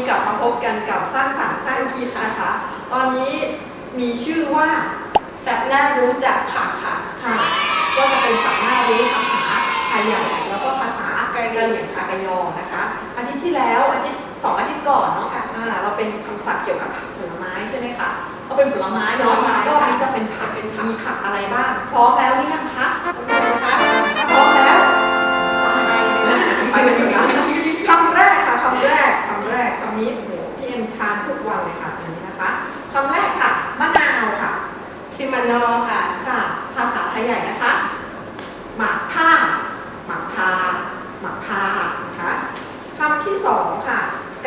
นนี้กลับมาพบกันกับสร้างสรรค์สร้างคิดนะคะ ตอนนี้มีชื่อว่าสัตว์น่ารู้จักผักค่ะค่ะ ก็จะเป็นสัมมารู้ภาษาไทยใหญ่แล้วก็ภาษากะเหรี่ยงคากะยอนะคะอาทิตย์ที่แล้วอาทิตย์สองอาทิตย์ก่อนเนาะค่ะอ่าเราเป็นคำศัพท์เกี่ยวกับผักผลไม้ใช่ไหมคะก็เป็นผลไม้เนาะผลไม้รอบนี้จะเป็นผักเป็นผักมีผักอะไรบ้างพร้อมแล้วหรือยัง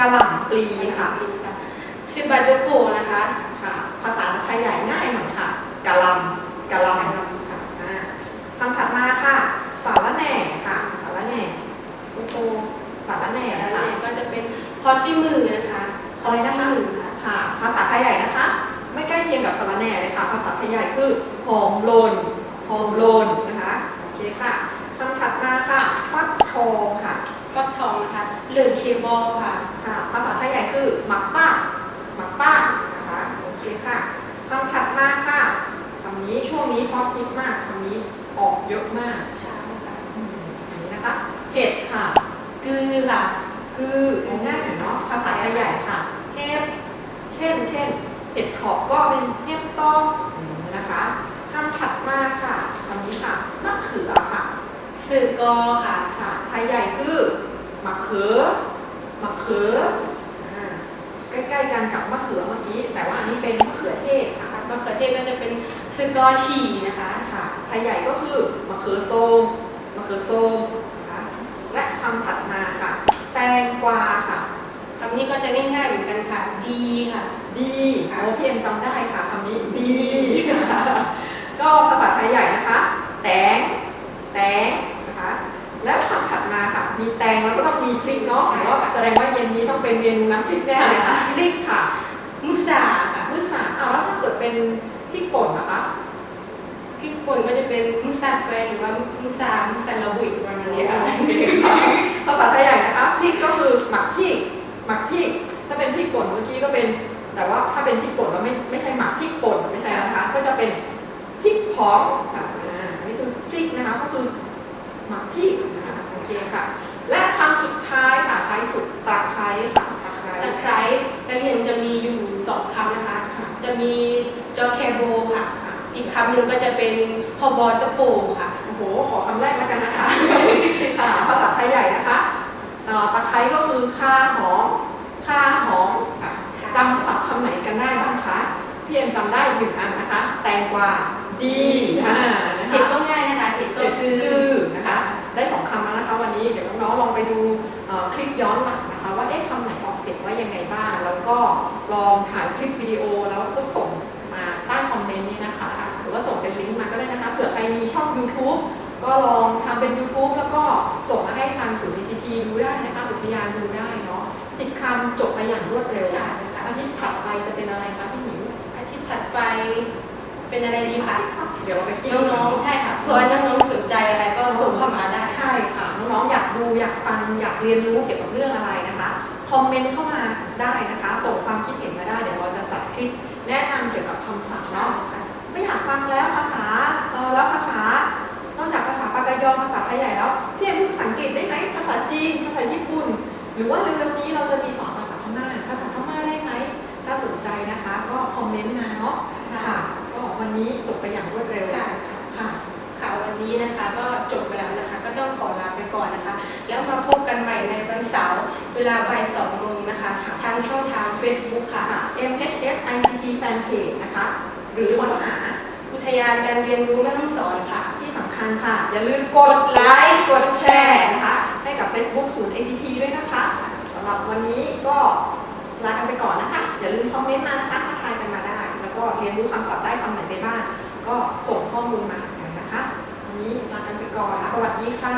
กะหล่ำปลีค่ะซิบาโดโคนะคะ ค่ะ ภาษาไทยใหญ่ง่ายหน่อยค่ะกะหล่ำกะหล่ำค่ะอ่าคำถัดมาค่ะสาระแหน่ค่ะสาระแหน่โอ้โหสาระแหน่แล้นะวคะเนี่ยก็จะเป็นพอซี่มือนะคะพอซี่มือค่ะค่ะ ภาษาไทยใหญ่นะคะ ไม่ใกล้เคียงกับสาระแหน่เลยค่ะ ภาษาไทยใหญ่คือหอมโลนหอมโลนนะคะโอเคค่ะคำถัดมาค่ะฟักทองค่ะฟักทองนะคะหรือเคบอลค่ะค่ะ ภาษาไทยใหญ่คือหมักป้าหมักป้านะคะโอเคค่ะคำถัดมาค่ะคำนี้ช่วงนี้ฮอตฮิตมากคำนี้ออกเยอะมากใช่ค่ะอืมอันนี้นะคะเห็ดค่ะกือค่ะคือง่ายๆหน่อยเนาะภาษาไทยใหญ่ค่ะเห็ดเช่นเช่นเห็ดถอบก็เป็นเห็ดตอกอย่างนี้นะคะคำถัดมาค่ะคำนี้ค่ะมะเขือค่ะสื่อกอค่ะค่ะไทยใหญ่คือมะเขือมะ เขืออ่าใกล้ๆกันกับมะเขือเมื่อกี้ แต่ว่าอันนี้เป็นมะเขือเทศค่ะมะเขือเทศก็จะเป็นสื่อกอฉี่นะคะค่ะไทยใหญ่ก็คือมะเขือส้มมะเขือส้มนะคะและคำถัดมาค่ะ แตงกวาค่ะคำนี้ก็จะง่ายๆเหมือนกันค่ะ ดีค่ะ ดีโอ้พี่เอ็มจำได้ค่ะคำนี้ดีนะคะก็ภาษาไทยใหญ่นะคะ แตง แตงนะคะ แล้วคำถัด มาค่ะมีแตงแล้วก็ต้องมีพริกเนาะใช่หรือว่าแสดงว่าเย็นนี้ต้องเป็นเมนูน้ำพริกแน่เลยค่ะพริกค่ะ มุสาค่ะมุสาอ้าวแล้วถ้าเกิดเป็นพริกป่นนะคะพริกป่นก็จะเป็นมุสาแฟหรือว่ามุสามุสาระบุยประมาณนี้ค่ะภาษาไทยใหญ่นะคะพริกก็คือหมักพริกหมักพริก ถ้าเป็นพริกป่นเมื่อกี้ก็เป็น แต่ว่าถ้าเป็นพริกป่นแล้วไม่ไม่ใช่หมักพริกป่นไม่ใช่นะคะ ก็จะเป็นพริกพร้อมค่ะอ่าอันนี้คือพริกนะคะก็คือหมักพริกนะคะโอเคค่ะ และคำสุดท้ายค่ะท้ายสุดตะไคร้ค่ะตะไคร้ ตะไคร้กระเทียมจะมีอยู่สองคำนะคะ ค่ะ จะมีจอแคโบค่ะ ค่ะอีกคำหนึ่งก็จะเป็นพอบอตะโปค่ะ โอ้โห ขอคำแรกแล้วกันนะคะ ค่ะ ภาษาไทยใหญ่นะคะเอ่อตะไคร้ก็คือข่าหอมข่าหอมค่ะจำศัพท์คำไหนกันได้บ้างคะ พี่เอ็มจำได้หนึ่งอันนะคะ แตงกวา ดีอ่านะเห็ดคะก็ง่ายนะคะเห็ดก็เห็ดคืคืออนะคะ ได้สองคำแล้วนะคะ วันนี้เดี๋ยวน้องๆลองไปดูเอ่อคลิปย้อนหลังนะคะ ว่าเอ๊ะคำไหนออกเสียงว่ายังไงบ้าง แล้วก็ลองถ่ายคลิปวิดีโอแล้วก็ส่ง ก็ลองทำเป็น YouTube แล้วก็ส่งมาให้ทางศูนย์ VCT ดูได้นะคะอุทยานดูได้เนาะสิบคำจบไปอย่างรวดเร็วใช่ค่ะอาทิตย์ถัดไปจะเป็นอะไรคะพี่หมิวอาทิตย์ถัดไปเป็นอะไรดีคะเดี๋ยวเราไปเที่ยวน้องๆใช่ค่ะเผื่อว่าน้องๆสนใจอะไรก็ส่งเข้ามาได้ใช่ค่ะน้องๆอยากดูอยากฟังอยากเรียนรู้เกี่ยวกับเรื่องอะไรนะคะคอมเมนต์เข้ามาได้นะคะ ส่งความคิดเห็นมาได้เดี๋ยวเราจะจัดคลิปแนะนำเกี่ยวกับคำศัพท์เนาะไม่อยากฟังแล้วภาษาเออแล้วภาษานอกจากภาษาปากายอภาษาไทยใหญ่แล้วพี่เอ็มพูดภาษาอังกฤษได้ไหมภาษาจีน ภาษาญี่ปุ่น หรือว่าเร็วๆนี้เราจะมีสอนภาษาพม่า ภาษาพม่าได้ไหมถ้าสนใจนะคะ ก็คอมเมนต์มาเนาะค่ะก็วันนี้จบไปอย่างรวดเร็วใช่ค่ะค่ะค่ะวันนี้นะคะก็จบไปแล้วนะคะ ก็ต้องขอลาไปก่อนนะคะ แล้วมาพบกันใหม่ในวันเสาร์เวลาบ่ายสองโมงนะคะทางช่องทาง Facebook ค่ะค่ะ MHS ICT Fanpage นะคะ หรือค้นหาอุทยานการเรียนรู้แม่ฮ่องสอนค่ะที่สำ คัญค่ะ อย่าลืมกดไลค์ กดแชร์นะคะให้กับ Facebook ศูนย์ ICT ด้วยนะคะสำหรับวันนี้ก็ลากันไปก่อนนะคะ อย่าลืมคอมเมนต์มานะคะทักทายกันมาได้ แล้วก็เรียนรู้คำศัพท์ได้คำไหนไปบ้าง ก็ส่งข้อมูลมากันนะคะ วันนี้ลากันไปก่อน สวัสดีค่ะ